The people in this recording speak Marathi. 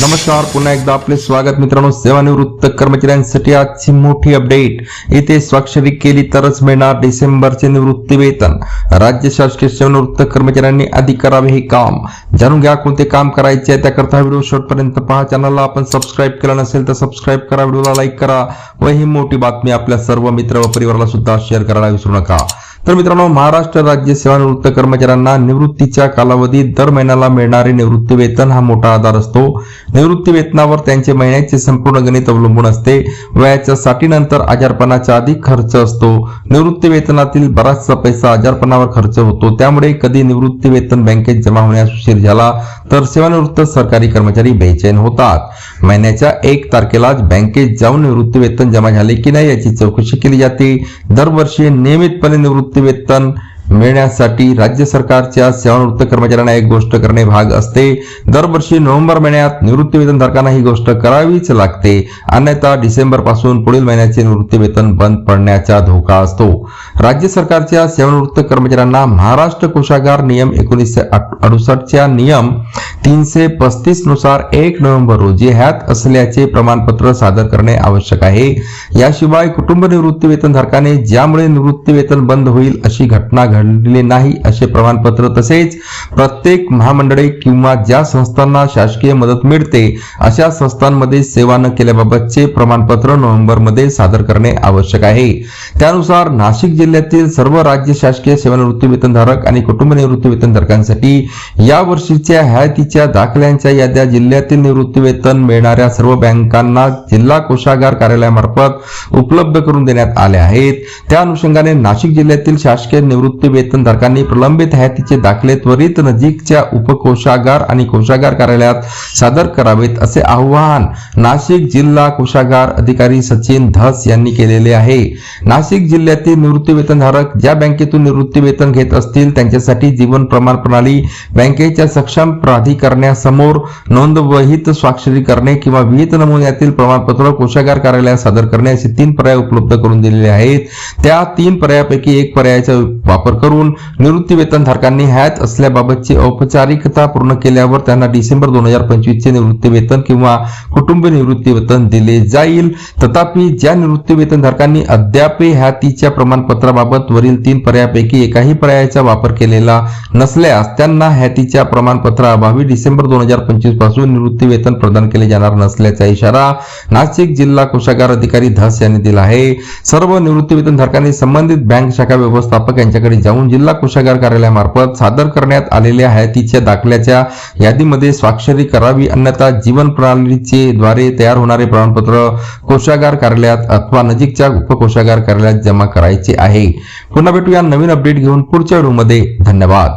नमस्कार पुन्हा एकदा आपले स्वागत मित्रांनो. सेवानिवृत्त कर्मचाऱ्यांसाठी आजची मोठी अपडेट येथे स्वाक्षरी केली तरच मिळणार डिसेंबरचे निवृत्ती वेतन. राज्य शासकीय सेवानिवृत्त कर्मचाऱ्यांनी आधी करावे हे काम. जाणून घ्या कोणते काम करायचे आहे त्याकरता व्हिडिओ शेवटपर्यंत पहा. चॅनलला आपण सबस्क्राईब केलं नसेल तर सबस्क्राईब करा व्हिडिओला लाईक करा व ही मोठी बातमी आपल्या सर्व मित्र व परिवाराला सुद्धा शेअर करायला विसरू नका. तर मित्रांनो महाराष्ट्र राज्य सेवानिवृत्त कर्मचाऱ्यांना निवृत्तीच्या कालावधीत दर महिन्याला मिळणारे निवृत्ती वेतन हा मोठा आधार असतो. निवृत्ती वेतनावर त्यांचे महिन्याचे संपूर्ण गणित अवलंबून असते. वयाच्या साठीनंतर आजारपणाचा अधिक खर्च असतो. निवृत्ती वेतनातील बराचसा पैसा आजारपणावर खर्च होतो. त्यामुळे कधी निवृत्ती वेतन बँकेत जमा होण्यास उशीर झाला तर सेवानिवृत्त सरकारी कर्मचारी बेचैन होतात. महिन्याच्या एक तारखेलाच बँकेत जाऊन निवृत्ती वेतन जमा झाले की नाही याची चौकशी केली जाते. दरवर्षी नियमितपणे निवृत्ती वेतन मिळण्यासाठी राज्य सरकारच्या सेवानिवृत्त कर्मचाऱ्यांना एक गोष्ट करणे भाग असते. दरवर्षी नोव्हेंबर महिन्यात निवृत्ती वेतन धारकांना ही गोष्ट करावीच लागते. अन्यथा डिसेंबरपासून पुढील महिन्याचे निवृत्ती वेतन बंद पडण्याचा धोका असतो. राज्य सरकारच्या सेवानिवृत्त कर्मचाऱ्यांना महाराष्ट्र कोषागार नियम एकोणीसशे अडुसष्टच्या नियम तीनशे पस्तीसनुसार एक नोव्हेंबर रोजी ह्यात असल्याचे प्रमाणपत्र सादर करणे आवश्यक आहे. याशिवाय कुटुंब निवृत्ती वेतन धारकाने ज्यामुळे निवृत्ती वेतन बंद होईल अशी घटना घडले नाही असे प्रमाणपत्र तसेच प्रत्येक महामंडळे किंवा ज्या संस्थांना शासकीय मदत मिळते अशा संस्थांमध्ये सेवा न केल्याबाबतचे प्रमाणपत्र नोव्हेंबरमध्ये सादर करणे आवश्यक आहे. त्यानुसार नाशिक जिल्ह्यातील सर्व राज्य शासकीय सेवानिवृत्ती वेतनधारक आणि कुटुंब निवृत्ती वेतनधारकांसाठी या वर्षीच्या हयातीच्या दाखल्यांच्या याद्या जिल्ह्यातील निवृत्ती वेतन मिळणाऱ्या सर्व बँकांना जिल्हा कोषागार कार्यालयामार्फत उपलब्ध करून देण्यात आले आहेत. त्या अनुषंगाने नाशिक जिल्ह्यातील शासकीय निवृत्ती वेतनधारकांनी प्रलंबित हयातीचे दाखले त्वरित नजीकच्या उपकोषागार आणि कोषागार कार्यालयात सादर करावेत असे आवाहन नाशिक जिल्हा कोषागार अधिकारी सचिन धस यांनी केलेले आहे. नाशिक जिल्ह्यातील निवृत्ती ज्या बँकेतून निवृत्तीवेतन घेत असतील त्यांच्यासाठी जीवन प्रमाण प्रणाली बँकेच्या सक्षम प्राधिकरणासमोर नोंदवहित स्वाक्षरी करणे किंवा विहित नमुन्यातील प्रमाणपत्र कोषागार कार्यालयात सादर करणे असे तीन पर्याय उपलब्ध करून दिलेले आहेत. त्या तीन पर्यायापैकी एक पर्यायाचा वापर करून निवृत्ती वेतनधारकांनी हयात असल्याबाबतची औपचारिकता पूर्ण केल्यावर त्यांना डिसेंबर दोन हजार पंचवीस चे निवृत्ती वेतन किंवा कुटुंब निवृत्ती वेतन दिले जाईल. तथापि ज्या निवृत्ती वेतनधारकांनी अद्याप हयातीच्या प्रमाणपत्राबाबत वरील तीन पर्यायापैकी एकाही पर्यायाचा वापर केलेला नसल्यास त्यांना हयातीच्या प्रमाणपत्राअभावी डिसेंबर दोन हजार पंचवीसपासून निवृत्ती वेतन प्रदान केले जाणार नसल्याचा इशारा नाशिक जिल्हा कोषागार अधिकारी धस यांनी दिला आहे. सर्व निवृत्ती वेतनधारकांनी संबंधित बँक शाखा व्यवस्थापक यांच्याकडे जाऊन जिल्हा कोषागार कार्यालयामार्फत सादर करण्यात आलेल्या हयातीच्या दाखल्याच्या यादीमध्ये स्वाक्षरी करावी अन्यथा जीवन प्रणालीचे द्वारे तयार होणारे प्रमाणपत्र कोषागार कार्यालयात अथवा नजीकच्या उपकोषागार कार्यालयात जमा करायचे आहे. पुन्हा भेटूया नवीन अपडेट घेऊन पुढच्या व्हिडिओमध्ये. धन्यवाद.